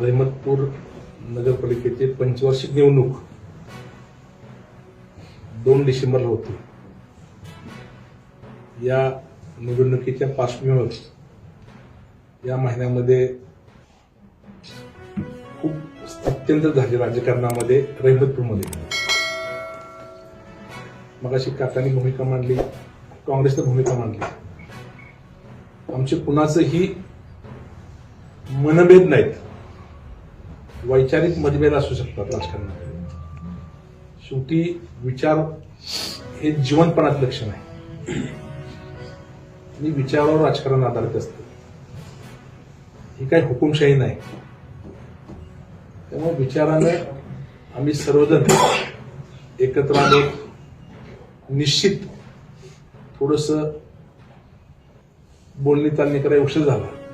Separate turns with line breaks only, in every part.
रहमतपूर नगरपालिकेचे पंचवार्षिक निवडणूक दोन डिसेंबरला होती. या निवडणुकीच्या पार्श्वभूमीवर या महिन्यामध्ये खूप अत्यंत झाले राजकारणामध्ये रहमतपूरमध्ये मग अशी काकांनी भूमिका मांडली काँग्रेसनं भूमिका मांडली. आमचे कुणाचंही मनभेद नाहीत. वैचारिक मतभेद असू शकतात राजकारणामध्ये शेवटी विचार हे जीवनपणात लक्षण आहे. आणि विचारावर राजकारण आधारित असतं. ही काही हुकुमशाही नाही. त्यामुळे विचारानं आम्ही सर्वजण एकत्र आलो. निश्चित थोडस बोलणी चालणी करायला उशीर झाला.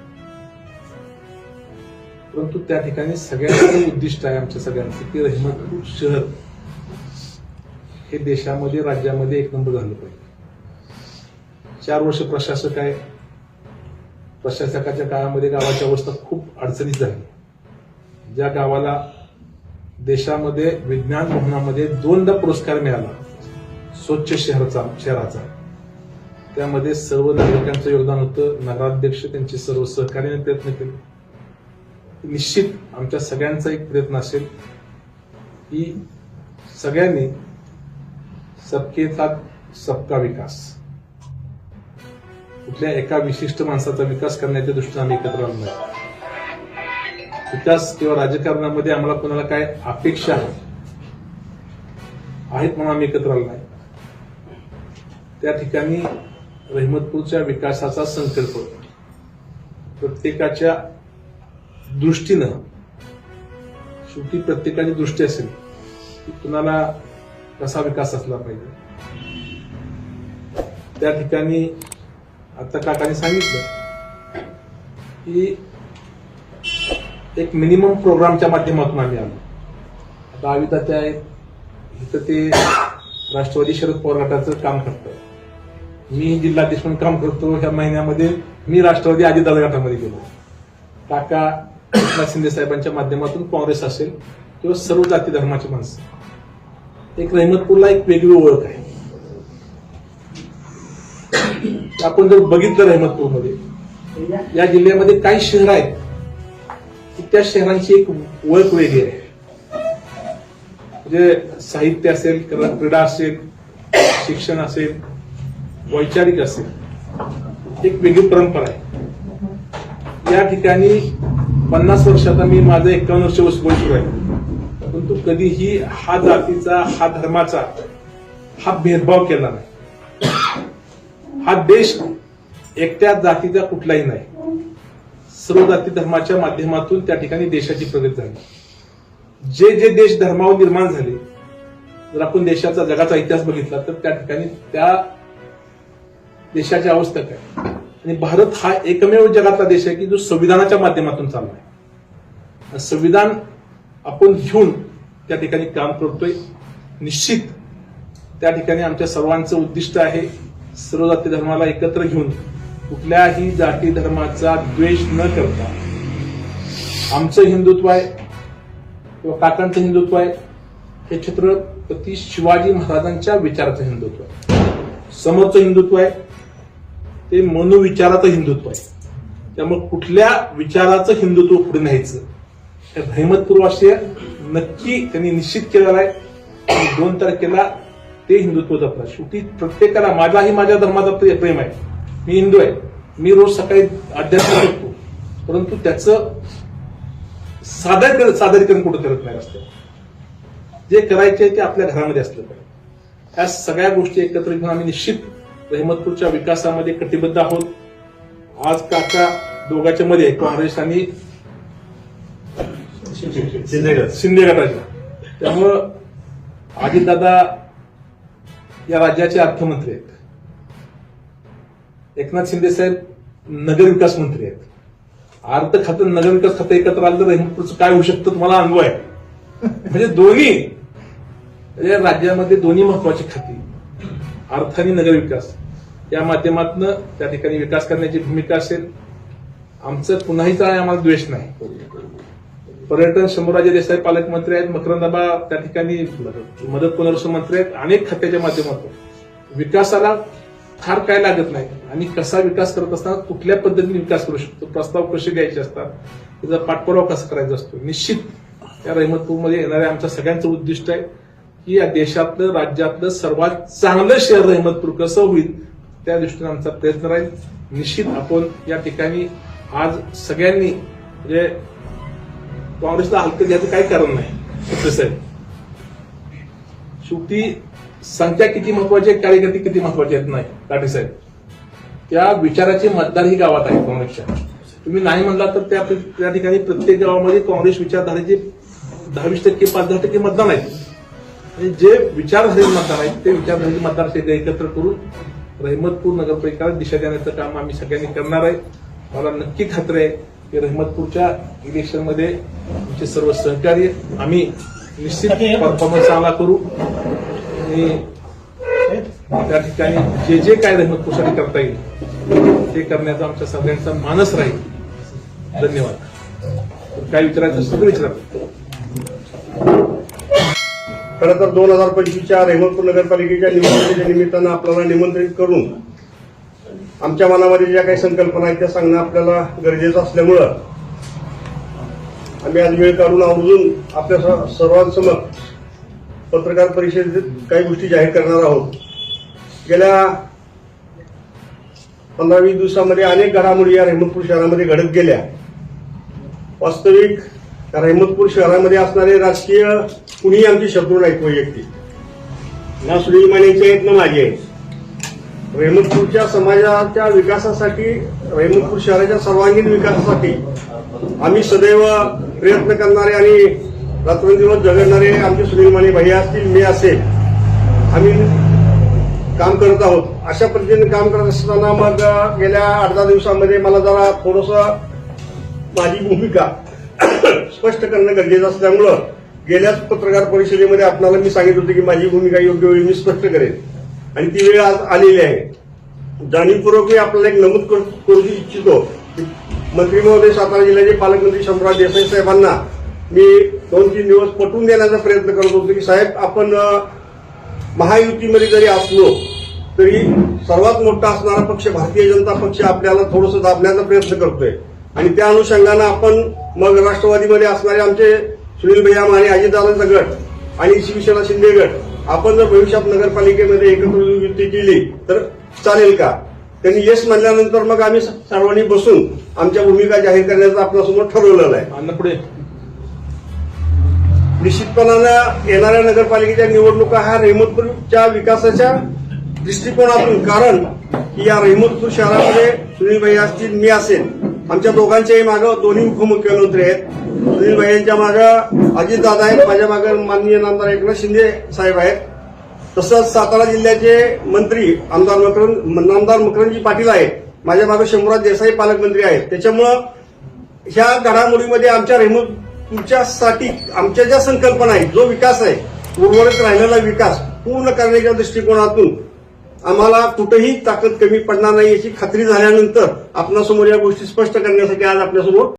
परंतु त्या ठिकाणी सगळ्यांचं उद्दिष्ट आहे आमच्या सगळ्यांचं की रहिमतपूर शहर हे देशामध्ये राज्यामध्ये एक नंबर झालं पाहिजे. चार वर्ष प्रशासक आहे. प्रशासकाच्या काळामध्ये गावाची अवस्था खूप अडचणीत झाली. ज्या गावाला देशामध्ये विज्ञान भवनामध्ये दोनदा पुरस्कार मिळाला स्वच्छ शहराचा शहराचा त्यामध्ये सर्व नागरिकांचं योगदान होतं. नगराध्यक्ष त्यांचे सर्व सहकार्याने प्रयत्न केले. निश्चित आमच्या सगळ्यांचा एक प्रयत्न असेल की सगळ्यांनी सबके साथ सबका विकास. कुठल्या एका विशिष्ट माणसाचा विकास करण्याच्या दृष्टीने आम्ही एकत्र आलो नाही. विकास किंवा राजकारणामध्ये आम्हाला कोणाला काय अपेक्षा आहेत म्हणून आम्ही एकत्र आलो नाही. त्या ठिकाणी रहमतपूरच्या विकासाचा संकल्प प्रत्येकाच्या दृष्टीनं शेवटी प्रत्येकाची दृष्टी असेल की कुणाला कसा विकास असला पाहिजे. त्या ठिकाणी आता काकाने सांगितलं की एक मिनिमम प्रोग्रामच्या माध्यमातून आम्ही आलो. आता आविता त्या इथं ते राष्ट्रवादी शरद पवार गटाचं काम करतं मी जिल्हाध्यक्ष म्हणून काम करतो ह्या महिन्यामध्ये मी राष्ट्रवादी अजितदादा गटामध्ये गेलो. काका एकनाथ शिंदे साहेबांच्या माध्यमातून काँग्रेस असेल किंवा सर्व जाती धर्माची माणसं. एक रहमतपूरला एक वेगळी ओळख आहे. आपण जर बघितलं रहमतपूरमध्ये या जिल्ह्यामध्ये काही शहर आहेत की त्या शहरांची एक ओळख वेगळी आहे. म्हणजे साहित्य असेल क्रीडा असेल शिक्षण असेल वैचारिक असेल एक वेगळी परंपरा आहे. या ठिकाणी पन्नास वर्षात मी माझं एकावन्न वर्ष वय सुरू आहे. परंतु कधीही हा जातीचा हा धर्माचा हा भेदभाव केला नाही. हा देश एकट्या जातीचा कुठलाही नाही. सर्व जाती धर्माच्या माध्यमातून त्या ठिकाणी देशाची प्रगती झाली. जे जे देश धर्मावर निर्माण झाले जर आपण देशाचा जगाचा इतिहास बघितला तर त्या ठिकाणी त्या देशाची अवस्था काय? आणि भारत हा एकमेव जगातला देश आहे की जो संविधानाच्या माध्यमातून चालला आहे संविधान आपण घेऊन त्या ठिकाणी काम करतोय. निश्चित त्या ठिकाणी आमच्या सर्वांचं उद्दिष्ट आहे सर्व जाती धर्माला एकत्र घेऊन कुठल्याही जाती धर्माचा द्वेष न करता आमचं हिंदुत्व आहे किंवा काकांचं हिंदुत्व आहे हे छत्रपती शिवाजी महाराजांच्या विचाराचं हिंदुत्व आहे. समोरचं हिंदुत्व आहे ते मनोविचाराचं हिंदुत्व आहे. त्यामुळे कुठल्या विचाराचं हिंदुत्व पुढे न्यायचं हे रहमतपूर्वाशीय नक्की त्यांनी निश्चित केलेला आहे. आणि दोन तारखेला ते हिंदुत्व जपणार शेवटी प्रत्येकाला माझाही माझ्या धर्माचा प्रेम आहे. मी हिंदू आहे. मी रोज सकाळी अध्यात्म करतो. परंतु त्याचं सादर सादरीकरण कुठं करत नाही असतं जे करायचे ते आपल्या घरामध्ये असलं पाहिजे. या सगळ्या गोष्टी एकत्र घेऊन आम्ही निश्चित रहमतपूरच्या विकासामध्ये कटिबद्ध आहोत. आज काका दोघांच्या मध्ये काँग्रेस आणि शिंदे गटाच्या त्यामुळं अजितदादा या राज्याचे अर्थमंत्री आहेत. एकनाथ शिंदे साहेब नगर विकास मंत्री आहेत. अर्थ खातं नगर विकास खातं एकत्र आलं तर रहमतपूरचं काय होऊ शकतं तुम्हाला अनुभव आहे. म्हणजे दोन्ही म्हणजे राज्यामध्ये दोन्ही महत्वाची खाती. अर्थ आणि नगर त्या या माध्यमातून त्या ठिकाणी विकास करण्याची भूमिका असेल. आमचं पुन्हाही आम्हाला द्वेष नाही. पर्यटन शंभूराजे देसाई पालकमंत्री आहेत मकरंदाबा त्या ठिकाणी मदत पुनर्वसन मंत्री आहेत अनेक खात्याच्या माध्यमातून. विकासाला फार काय लागत नाही. आणि कसा विकास करत असताना कुठल्या पद्धतीने विकास करू शकतो? प्रस्ताव कसे द्यायचे असतात? त्याचा पाठपुरावा कसा करायचा असतो? निश्चित या रहिमतपूरमध्ये येणाऱ्या आमच्या सगळ्यांचं उद्दिष्ट आहे की या देशातलं राज्यातलं सर्वात चांगलं शहर रहिमतपूर कसं होईल? त्या दृष्टीने आमचा प्रयत्न राहील. निश्चित आपण या ठिकाणी आज सगळ्यांनी म्हणजे काँग्रेसला हलकं घ्यायचं काही कारण नाही. साहेब शेवटी संख्या किती महत्वाची आहे कार्यकर्ते किती महत्त्वाचे आहेत नाही. काटे साहेब त्या विचाराचे मतदार ही गावात आहेत काँग्रेसच्या. तुम्ही नाही म्हणला तर त्या त्या ठिकाणी प्रत्येक गावामध्ये काँग्रेस विचारधारेचे दहावीस टक्के पाच दहा टक्के मतदान आहेत आणि जे विचारधारे मतदार आहेत ते विचारधारेचे मतदार एकत्र करून रहिमतपूर नगरपालिकेला दिशा देण्याचं काम आम्ही सगळ्यांनी करणार आहे. मला नक्की खात्री आहे की रहिमतपूरच्या इलेक्शनमध्ये आमचे सर्व सहकार्य आम्ही निश्चित परफॉर्मन्स चांगला करू. आणि त्या ठिकाणी जे जे काय रहिमतपूरसाठी करता येईल ते करण्याचा आमच्या सगळ्यांचा मानस राहील. धन्यवाद. काय विचारायचं तर विचारा.
खरं तर दोन हजार पंचवीसच्या रेहमतपूर नगरपालिकेच्या निवडणुकीच्या निमित्तानं आपल्याला निमंत्रित करून आमच्या मनामध्ये ज्या काही संकल्पना आहेत त्या सांगणं आपल्याला गरजेचं असल्यामुळं आम्ही आज वेळ काढून आवर्जून आपल्या स- सर्वांसमोर पत्रकार परिषदेत काही गोष्टी जाहीर करणार आहोत. गेल्या पंधरा वीस दिवसामध्ये अनेक घडामोडी या रेहमतपूर शहरामध्ये घडत गेल्या. वास्तविक रहमतपूर शहरामध्ये असणारे राजकीय कुणीही आमचे शत्रू नाहीत वैयक्तिक ना सुनील मानेचे आहेत ना माझे आहेत. रहमतपूरच्या समाजाच्या विकासासाठी रहमतपूर शहराच्या सर्वांगीण विकासासाठी आम्ही सदैव प्रयत्न करणारे आणि रात्रंदिवस जगणारे आमचे सुनील माने भैया असतील मी असेल आम्ही काम करत आहोत. अशा पद्धतीने काम करत असताना मग गेल्या आठ दहा दिवसामध्ये मला जरा थोडस माझी भूमिका स्पष्ट करणं गरजेचं असल्यामुळं गेल्याच पत्रकार परिषदेमध्ये आपल्याला मी सांगितलं होतं की माझी भूमिका योग्य वेळी मी स्पष्ट करेन. आणि ती वेळ आज आलेली आहे. जाणीवपूर्वक मी आपल्याला एक नमूद करू इच्छितो मंत्री महोदय सातारा जिल्ह्याचे पालकमंत्री शंभराज देसाई साहेबांना मी दोन तीन दिवस पटवून देण्याचा प्रयत्न करत होतो की साहेब आपण महायुतीमध्ये जरी असलो तरी सर्वात मोठा असणारा पक्ष भारतीय जनता पक्ष आपल्याला थोडंसं दाबण्याचा प्रयत्न करतोय. आणि त्या अनुषंगानं आपण मग राष्ट्रवादीमध्ये असणारे आमचे सुनील भैया माने अजितदादांचा गट आणि शिवसेना शिंदे गट आपण जर भविष्यात नगरपालिकेमध्ये एकत्र युती केली तर चालेल का? त्यांनी येस म्हणल्यानंतर मग आम्ही सर्वांनी बसून आमच्या भूमिका जाहीर करण्याचं आपल्यासमोर ठरवलेलं आहे. निश्चितपणानं येणाऱ्या नगरपालिकेच्या निवडणुका ह्या रहिमतपूरच्या विकासाच्या दृष्टिकोनातून कारण की या रहिमतपूर शहरामध्ये सुनील भाई असतील मी असेल. आमच्या दोघांच्याही मागं दोन्ही उपमुख्यमंत्री आहेत. सुनील भाई यांच्या मागं अजितदादा आहेत माझ्या मागं माननीय नामदार एकनाथ शिंदे साहेब आहेत. तसंच सातारा जिल्ह्याचे मंत्री आमदार मकरंद नामदार मकरंदजी पाटील आहेत. माझ्या मागं शंभूराज देसाई पालकमंत्री आहेत. त्याच्यामुळं ह्या घडामोडीमध्ये आमच्या रेहमतपूरच्यासाठी आमच्या ज्या संकल्पना आहेत जो विकास आहे उर्वरित राहिलेला विकास पूर्ण करण्याच्या दृष्टिकोनातून आम्हाला कुठेही ताकद कमी पडणार नाही याची खात्री झाल्यानंतर आपणासमोर या गोष्टी स्पष्ट करण्यासाठी आज आपल्यासमोर